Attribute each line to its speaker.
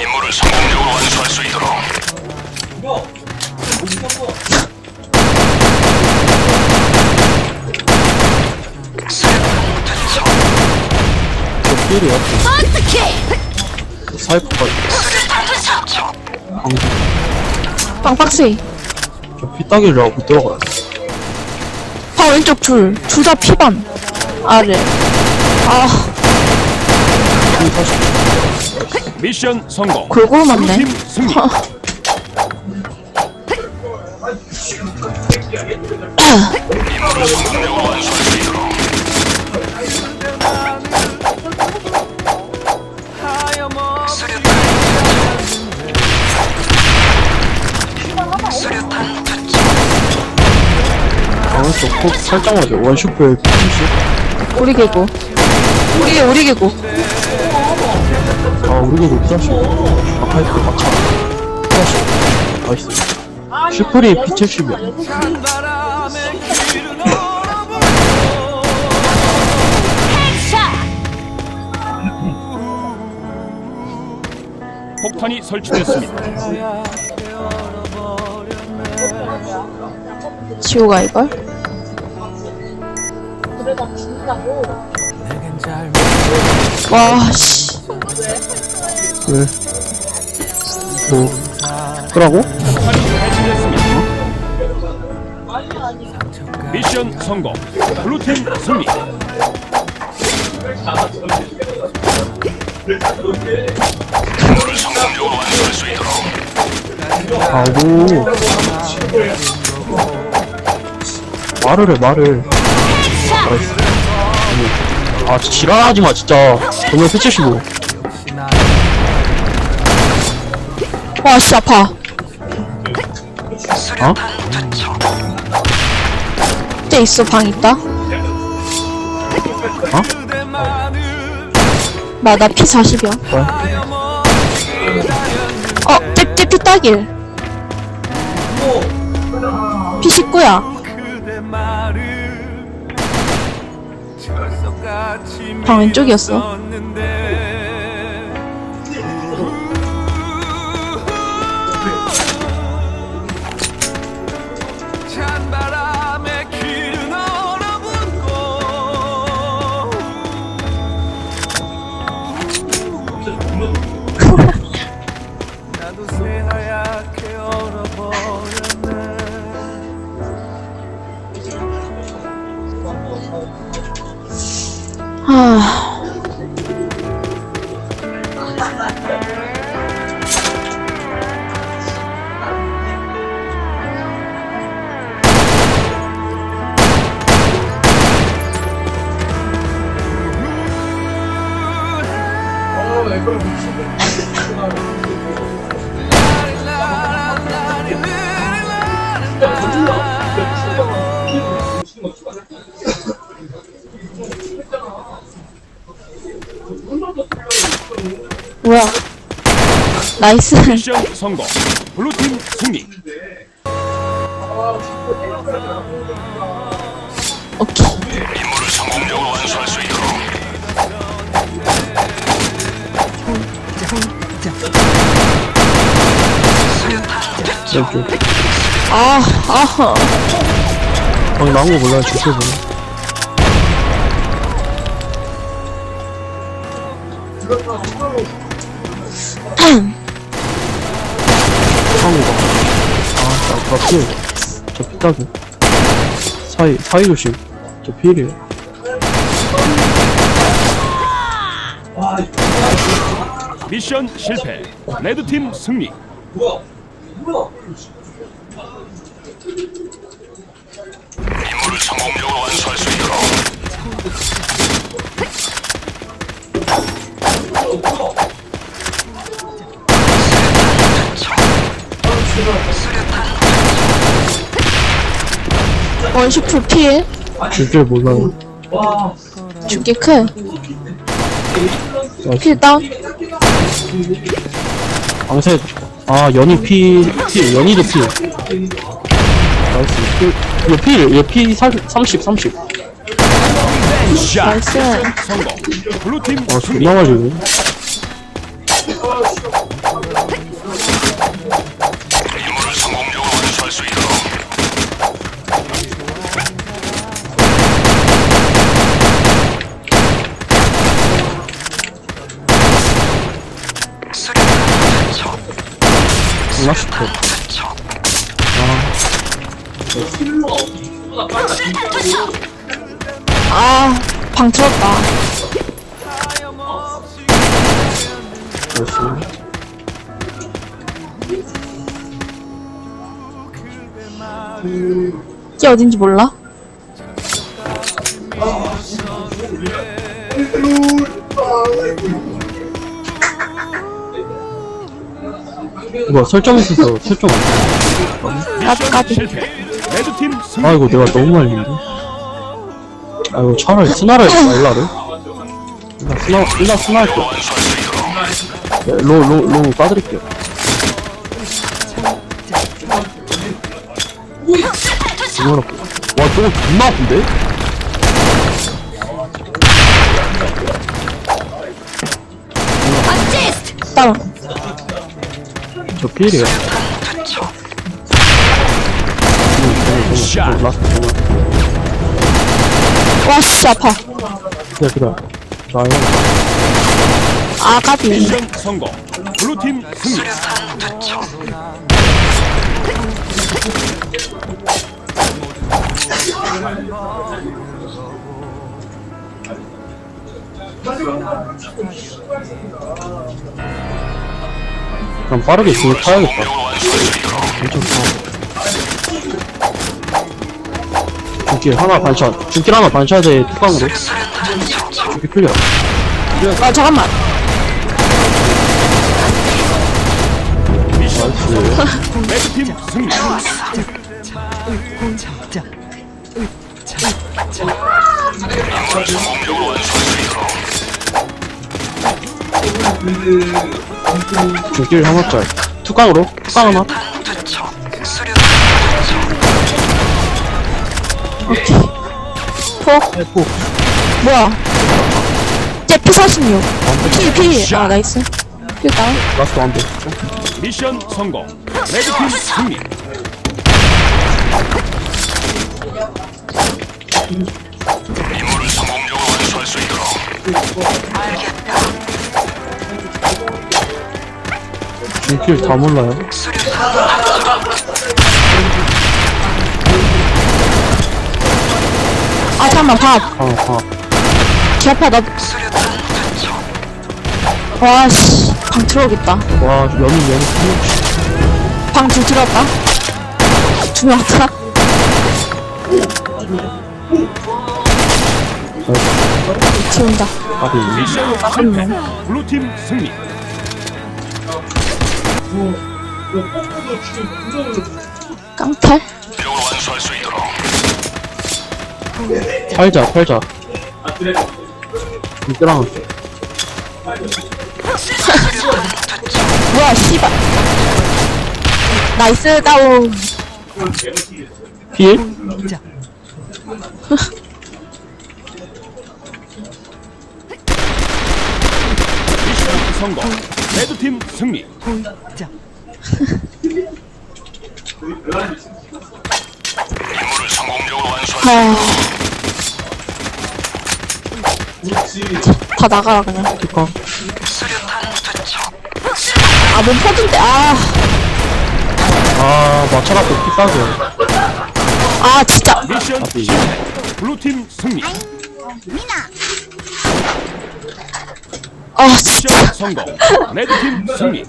Speaker 1: 임무를 성공적으로 완수할 수 있도록
Speaker 2: 필이야. 방금
Speaker 3: 빵박스이.
Speaker 2: 저 피따기를 하고 들어가요.
Speaker 3: 바 왼쪽 둘. 둘다 피반. 아래. 아,
Speaker 1: 미션 성공
Speaker 3: 골고루 맞네.
Speaker 1: 팀 승리
Speaker 2: 콕 살짝 맞아. 원슈퍼에 피시.
Speaker 3: 우리 개구. 우리, 우리 개구.
Speaker 2: 아 우리도 피사시. 아파이트 막차. 피사시. 나이스. 슈프리 P70이야.
Speaker 1: 폭탄이 설치됐습니다
Speaker 3: 지호가 이걸? 와, 씨.
Speaker 2: 왜? 뭐? 그러고?
Speaker 1: 미션 성공 블루팀 승리 임무를 성공적으로 완수할 수 있도록
Speaker 2: 아고. 말을 해 말을. 나이스. 아 지랄하지 마 진짜. 정말 P75.
Speaker 3: 와, 씨, 아파.
Speaker 2: 어?
Speaker 3: 때 있어, 방 있다.
Speaker 2: 어?
Speaker 3: 나, 나 P40이야.
Speaker 2: 뭐야?
Speaker 3: 어, ጤ, ጤ, 피따길. P19야. 방 왼쪽이었어. 뭐야. 나이스.
Speaker 1: 미션 성공 블루팀 승리
Speaker 3: 오케이.
Speaker 2: 왼쪽.
Speaker 3: 아, 아하.
Speaker 2: 방이 나온 거 몰라요 주표 보면. 상호가. 아, 나, 나 필. 저 피따기. 사이, 사이 조심. 저 필이에요.
Speaker 1: 미션 실패 레드팀 승리 임무를 성공적으로 완수할 수 있도록
Speaker 3: 원슈프 필.
Speaker 2: 줄줄 몰라요.
Speaker 3: 죽기 크. 필 다운.
Speaker 2: 방세, 아, 피, 피, 연이도 피. 나이스. 피, 이거 피 30, 30.
Speaker 1: 샷.
Speaker 3: 나이스.
Speaker 1: 성공. 블루팀
Speaker 2: 아
Speaker 1: 승리.
Speaker 2: 존나 가지고 존나 싶어
Speaker 3: 아, 방 틀었다. 이게 어딘지 몰라?
Speaker 2: 이거 설정 있어서 설정.
Speaker 1: 레드팀 승리.
Speaker 2: 아이고 내가 너무 말린데 아이고 차라리 스나를 할까 일라를 일단 스나 일단 스나 할게요
Speaker 1: 있도록.
Speaker 2: 로로로 까드릴게요 와 저거 존나 아픈데? 저. 라스트 정말
Speaker 3: 와, 씨, 아파.
Speaker 2: 기다려 기다려 나 이거
Speaker 3: 아, 까비.
Speaker 1: 미션 성공. 블루팀 승리.
Speaker 2: 그럼 빠르게 중을 타야겠다. 엄청 타 중길 하나 반샷 중길 하나 반샷에 뚜껑으로 중길 클리어
Speaker 3: 아, 잠깐만.
Speaker 2: 나이스
Speaker 1: 레드팀 승리. 임무를 성공적으로 완수할 수 있도록.
Speaker 2: 중길 하나짜리 뚜껑으로 뚜껑 하나
Speaker 3: 오케이. 폭.
Speaker 2: 했고
Speaker 3: 뭐야? 제 P46. P, P. 아, 나이스. P 다운.
Speaker 2: 라스트 완배
Speaker 1: 미션 성공. 레드팀 승리. 임무를 성공적으로 완수할 수 있도록.
Speaker 2: 중길 다 몰라요
Speaker 3: 아, 잠깐만, 밥.
Speaker 2: 하나 하나
Speaker 3: 개 아파, 나. 와, 씨. 방 들어오겠다.
Speaker 2: 와 연인 연인
Speaker 3: 방둘 들어왔다. 두 명 왔다. 지운다.
Speaker 2: 아비
Speaker 1: 미션 실패. 블루팀 승리.
Speaker 3: 깡탈?
Speaker 1: 완수할 수 있도록.
Speaker 2: 팔자 팔자 이때랑
Speaker 3: 뭐야, 씨발. 나이스, 다운.
Speaker 2: 필
Speaker 1: 성공. 레드팀 승리. 임무를 성공적으로 완수할
Speaker 3: 아. 다 나가라, 그냥.
Speaker 2: 뚜껑
Speaker 3: 아, 몸 퍼진대. 아,
Speaker 2: 아 맞춰갖고 피 따고
Speaker 3: 아, 진짜.
Speaker 1: 미션 실패. 블루팀 승리.
Speaker 3: 아, 진짜.
Speaker 1: 성공. 레드팀 승리.